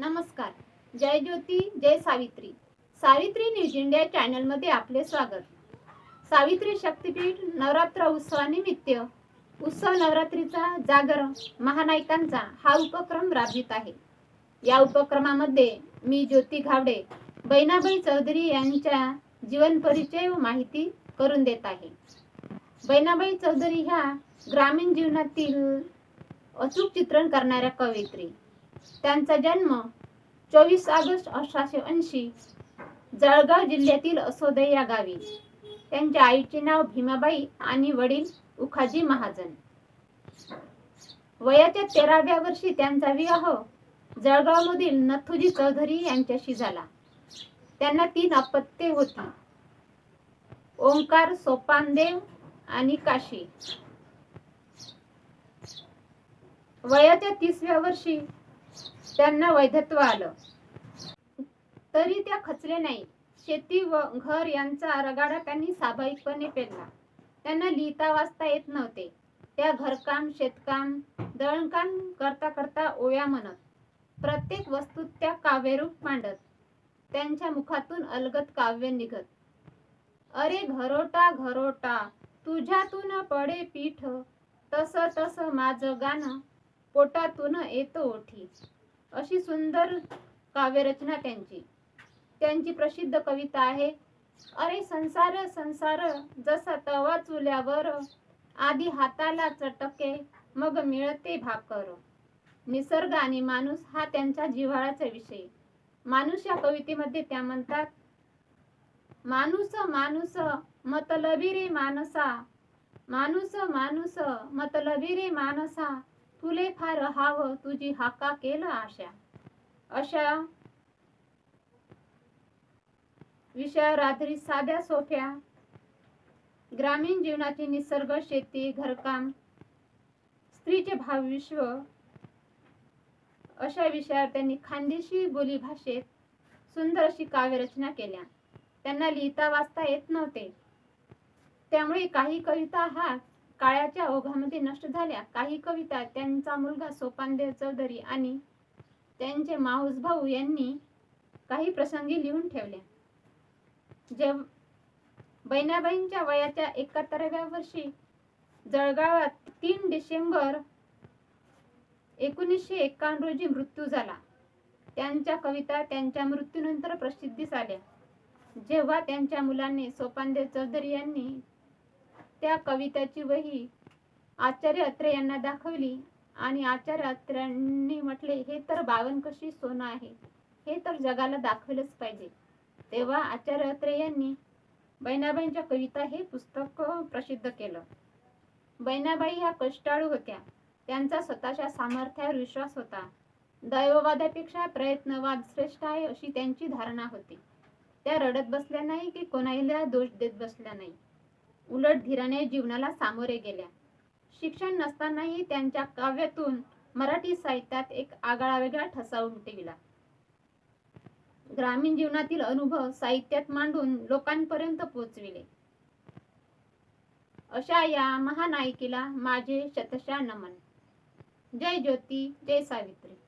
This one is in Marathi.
नमस्कार. जय ज्योती जय सावित्री. सावित्री न्यूज इंडिया चॅनलमध्ये आपले स्वागत. सावित्री शक्तीपीठ नवरात्र उत्सवानिमित्त उत्सव नवरात्रीचा जागर महानायकांचा हा उपक्रम राबवित आहे. या उपक्रमामध्ये मी ज्योती घावडे बहिणाबाई चौधरी यांच्या जीवन परिचय व माहिती करून देत आहे. बहिणाबाई चौधरी ह्या ग्रामीण जीवनातील अचूक चित्रण करणाऱ्या कवयित्री. त्यांचा जन्म चोवीस ऑगस्ट अठराशे ऐंशी जळगाव जिल्ह्यातील असोदे या गावी. त्यांच्या आईचे नाव भीमाबाई आणि वडील उखाजी महाजन. वयाच्या तेराव्या वर्षी त्यांचा विवाह जळगावमधील नथुजी चौधरी यांच्याशी झाला. त्यांना तीन अपत्ये होती. ओंकार सोपानदेव आणि काशी. वयाच्या तिसव्या वर्षी त्यांना वैधत्व आलं. तरी त्या खचले नाही शेती व घर यांचा रगाडा त्यांनी स्वाभाविकपणे पेरला. त्यांना लिहिता वाचता येत नव्हते. त्या घरकाम शेतकाम दळणकाम करता करता ओव्या म्हणत प्रत्येक वस्तू त्या काव्यरूप मांडत. त्यांच्या मुखातून अलगत काव्य निघत. अरे घरोटा घरोटा तुझ्यातून पडे पीठ तस तस माझं गाणं पोटातून येतो ओठी. अशी सुंदर काव्यरचना त्यांची. त्यांची प्रसिद्ध कविता आहे अरे संसार संसार जसा तवा चुल्यावर आधी हाताला चटके मग मिळते भाकर. निसर्ग आणि माणूस हा त्यांच्या जिव्हाळ्याचा विषय. माणूस या कवितेमध्ये त्या म्हणतात माणूस माणूस मतलबी रे मानसा माणूस माणूस मतलबी रे मानसा तुले फार हाव तुझी हाका केलं आशा. अशा विषया रात्री साध्या सोप्या ग्रामीण जीवनाचे निसर्ग शेती घरकाम स्त्रीचे भावविश्व अशा विषयावर त्यांनी खानदेशी बोली भाषेत सुंदर अशी काव्यरचना केल्या. त्यांना लिहिता वाचता येत नव्हते. त्यामुळे काही कविता हा काळाच्या ओघामध्ये नष्ट झाल्या. काही कविता त्यांचा मुलगा सोपानदेव चौधरी आणि त्यांचे माऊस भाऊ यांनी काही प्रसंगी लिहून ठेवल्या. जेव बहिणाबाईंच्या वयाच्या एकाहत्तराव्या वर्षी जळगावात तीन डिसेंबर एकोणीसशे एक्कावन्न रोजी मृत्यू झाला. त्यांच्या कविता त्यांच्या मृत्यूनंतर प्रसिद्धीस आल्या जेव्हा त्यांच्या मुलांनी सोपानदेव चौधरी यांनी त्या कविताची वही आचार्य अत्रे यांना दाखवली आणि आचार्य अत्र्यांनी म्हटले हे तर बावन कशी सोनं आहे. हे तर जगाला दाखवलंच पाहिजे. तेव्हा आचार्य अत्रे यांनी बहिणाबाईंच्या कविता हे पुस्तक प्रसिद्ध केलं. बहिणाबाई ह्या कष्टाळू होत्या. त्यांचा स्वतःच्या सामर्थ्यावर विश्वास होता. दैववादापेक्षा प्रयत्नवाद श्रेष्ठ आहे अशी त्यांची धारणा होती. त्या रडत बसल्या नाही की कोणाला दोष देत बसल्या नाही. उलट धीराने जीवनाला सामोरे गेल्या. शिक्षण नसतानाही त्यांच्या काव्यातून मराठी साहित्यात एक आगळा वेगळा ठसा उमटविला. ग्रामीण जीवनातील अनुभव साहित्यात मांडून लोकांपर्यंत पोचविले. अशा या महानायिकेला माझे शतशा नमन. जय ज्योती जय सावित्री.